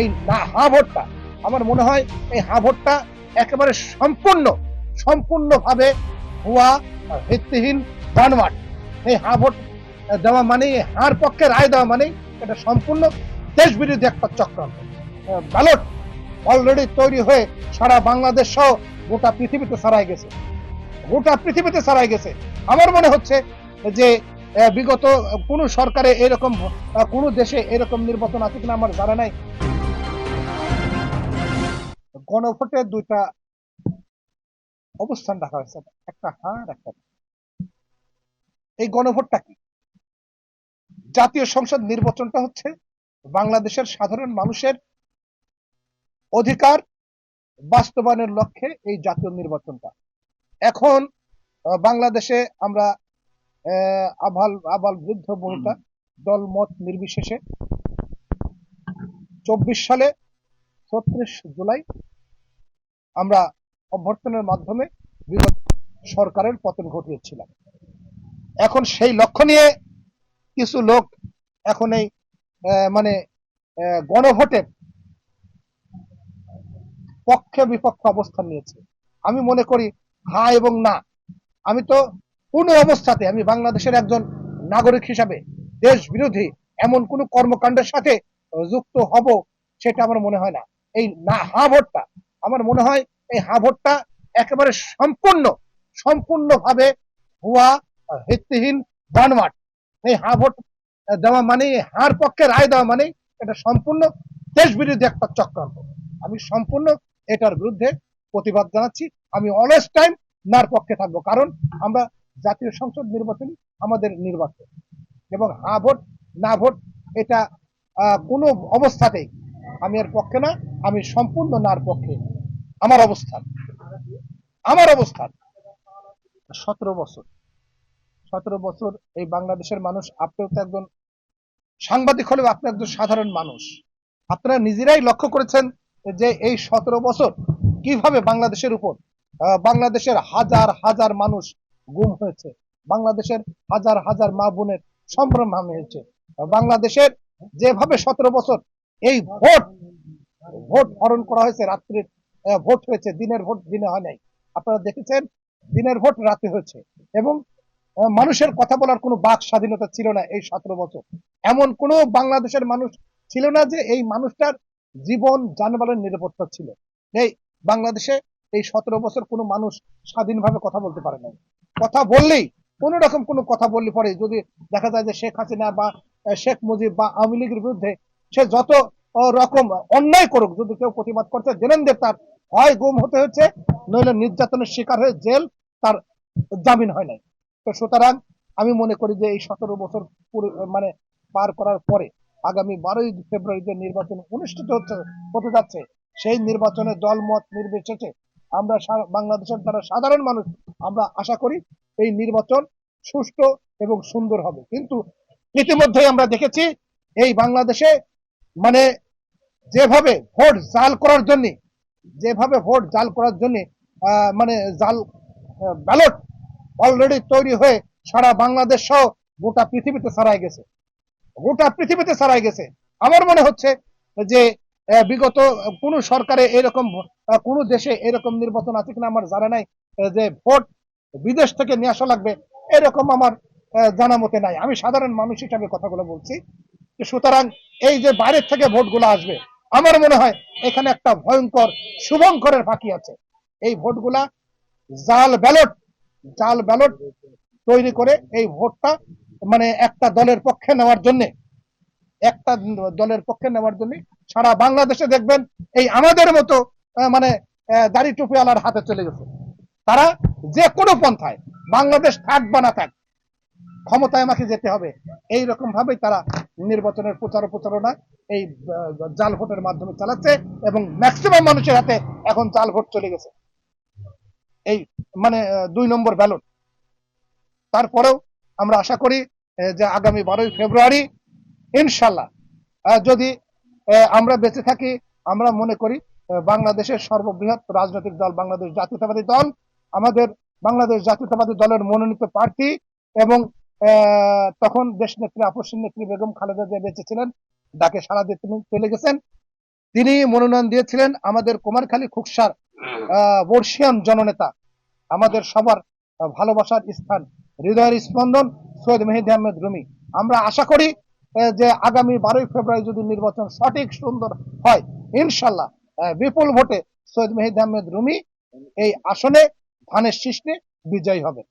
এই না হা ভোটটা, আমার মনে হয় এই হা ভোটটা একেবারে সম্পূর্ণ, সম্পূর্ণভাবে ভুয়া ভিত্তিহীন বানওয়াট এই হা ভোট দেওয়া মানে হার পক্ষে রায় দেওয়া মানে এটা সম্পূর্ণ দেশ বিরোধী একটা চক্রান্ত। ব্যালট অলরেডি তৈরি হয়ে সারা বাংলাদেশ সহ গোটা পৃথিবীতে ছড়াই গেছে। গোটা পৃথিবীতে ছড়াই গেছে। আমার মনে হচ্ছে যে বিগত কোন সরকারে এরকম কোন দেশে এরকম নির্বাচন আছে কিনা আমার জানা নাই গণভোটের দুইটা অবস্থান রাখা হয়েছে, একটা হ্যাঁ একটা এই গণভোটটা কি? জাতীয় সংসদ নির্বাচনটা হচ্ছে বাংলাদেশের সাধারণ মানুষের অধিকার বাস্তবায়নের লক্ষ্যে এই জাতীয় নির্বাচনটা। এখন বাংলাদেশে আমরা আবাল আবাল বৃদ্ধ বনিতা দল মত নির্বিশেষে চব্বিশ সালে ছত্রিশ জুলাই আমরা অভ্যর্থনের মাধ্যমে বিগত সরকারের পতন ঘটিয়েছিলাম। এখন সেই লক্ষ্য নিয়ে কিছু লোক এখন এই মানে গণভোটের পক্ষে বিপক্ষে অবস্থান নিয়েছে। আমি মনে করি হা এবং না। আমি তো কোন অবস্থাতে আমি বাংলাদেশের একজন নাগরিক হিসাবে দেশ বিরোধী এমন কোন কর্মকাণ্ডের সাথে যুক্ত হব সেটা আমার মনে হয় না। এই না হা ভোটটা আমার মনে হয় এই হাঁভোটটা একেবারে সম্পূর্ণ, সম্পূর্ণভাবে ভুয়া ভিত্তিহীন বানওয়াট এই হা ভোট দেওয়া মানে হার পক্ষে রায় দেওয়া মানে এটা সম্পূর্ণ দেশ বিরোধী একটা চক্রান্ত। আমি সম্পূর্ণ এটার বিরুদ্ধে প্রতিবাদ জানাচ্ছি। আমি অলওয়েজ টাইম নার পক্ষে থাকব, কারণ আমরা জাতীয় সংসদ নির্বাচন আমাদের নির্বাচন। এবং হা ভোট, না ভোট, এটা কোনো অবস্থাতেই আমি এর পক্ষে না, আমি সম্পূর্ণ নার পক্ষে। আমার অবস্থান। আমার অবস্থান। সতেরো বছর। সতেরো বছর এই বাংলাদেশের মানুষ আপনিও তো একজন সাংবাদিক হলেও আপনি একজন সাধারণ মানুষ। আপনারা নিজেরাই লক্ষ্য করেছেন যে এই সতেরো বছর কীভাবে বাংলাদেশের উপর বাংলাদেশের হাজার হাজার মানুষ গুম হয়েছে, বাংলাদেশের হাজার হাজার মা বোনের সম্ভ্রম হয়েছে। বাংলাদেশের যেভাবে সতেরো বছর এই ভোট ভোট হরণ করা হয়েছে রাত্রির ভোট হয়েছে, দিনের ভোট দিনে হয় নাই। আপনারা দেখেছেন, দিনের ভোট রাতে হয়েছে। এবং মানুষের কথা বলার কোনো বাক স্বাধীনতা ছিল না এই সতেরো বছর। এমন কোনো বাংলাদেশের মানুষ ছিল না যে এই মানুষটার জীবন যানবাহনের নিরাপত্তা ছিল। এই বাংলাদেশে এই সতেরো বছর কোনো মানুষ স্বাধীনভাবে কথা বলতে পারে না কথা বললেই, কোন রকম কোনো কথা বললে পরে যদি দেখা যায় যে শেখ হাসিনা বা শেখ মুজিব বা আওয়ামী লীগের বিরুদ্ধে সে যত রকম অন্যায় করুক। যদি কেউ প্রতিবাদ করছে যে তার হয় গুম হতে হচ্ছে নইলে নির্যাতনের শিকার হয়ে জেল তার জামিন হয় নাই। তো সুতরাং আমি মনে করি যে এই সতেরো বছর মানে পার করার পরে আগামী বারোই ফেব্রুয়ারি যে নির্বাচন অনুষ্ঠিত হচ্ছে, হতে যাচ্ছে, সেই নির্বাচনে দল মত নির্বিশেষে আমরা বাংলাদেশের যারা সাধারণ মানুষ, আমরা আশা করি এই নির্বাচন সুষ্ঠু এবং সুন্দর হবে। কিন্তু ইতিমধ্যেই আমরা দেখেছি, এই বাংলাদেশে মানে যেভাবে ভোট জাল করার জন্য, যেভাবে ভোট জাল করার জন্য মানে জাল ব্যালট অলরেডি তৈরি হয়ে সারা বাংলাদেশ সহ গোটা পৃথিবীতে ছড়াই গেছে। গোটা পৃথিবীতে ছড়াই গেছে। আমার মনে হচ্ছে যে বিগত কোন সরকারে এরকম কোন দেশে এরকম নির্বাচন আছে কিনা আমার জানা নাই যে ভোট বিদেশ থেকে নিয়ে আসা লাগবে, এরকম আমার জানা মতে নাই। আমি সাধারণ মানুষ হিসাবে কথাগুলো বলছি সুতরাং এই যে বাইরের থেকে ভোটগুলো আসবে আমার মনে হয় এখানে একটা ভয়ঙ্কর, শুভঙ্করের ফাঁকি আছে। এই ভোটগুলা জাল ব্যালট জাল ব্যালট তৈরি করে এই ভোটটা মানে একটা দলের পক্ষে নেওয়ার জন্য, একটা দলের পক্ষে নেওয়ার জন্য সারা বাংলাদেশে দেখবেন এই আমাদের মতো মানে দাড়ি টুপিওয়ালার হাতে চলে গেছে। তারা যে কোনো পন্থায়, বাংলাদেশ থাক বা না থাক, ক্ষমতায় আমাকে যেতে হবে। এই রকম ভাবেই তারা নির্বাচনের প্রচার প্রচারণা এই জাল ভোটের মাধ্যমে চালাচ্ছে এবং ম্যাক্সিমাম মানুষের হাতে এখন জাল ভোট চলে গেছে। এই মানে দুই নম্বর ব্যালট তারপরেও আমরা আশা করি যে আগামী বারোই ফেব্রুয়ারি ইনশাল্লাহ যদি আমরা বেঁচে থাকি, আমরা মনে করি বাংলাদেশের সর্ববৃহৎ রাজনৈতিক দল বাংলাদেশ জাতীয়তাবাদী দল, আমাদের বাংলাদেশ জাতীয়তাবাদী দলের মনোনীত প্রার্থী এবং তখন দেশ নেত্রী আপসীন নেত্রী বেগম খালেদা জিয়া বেঁচে ছিলেন, ডাকে সারা দিয়ে তিনি চলে গেছেন। তিনি মনোনয়ন দিয়েছিলেন আমাদের কুমারখালী খুকসার বর্ষিয়ান জননেতা। আমাদের সবার ভালোবাসার স্থান, হৃদয়ের স্পন্দন, সৈয়দ মেহেদি আহমেদ রুমি। আমরা আশা করি যে আগামী বারোই ফেব্রুয়ারি যদি নির্বাচন সঠিক, সুন্দর হয়, ইনশাল্লাহ বিপুল ভোটে সৈয়দ মেহেদি আহমেদ রুমি এই আসনে ধানের নিয়ে বিজয়ী হবে।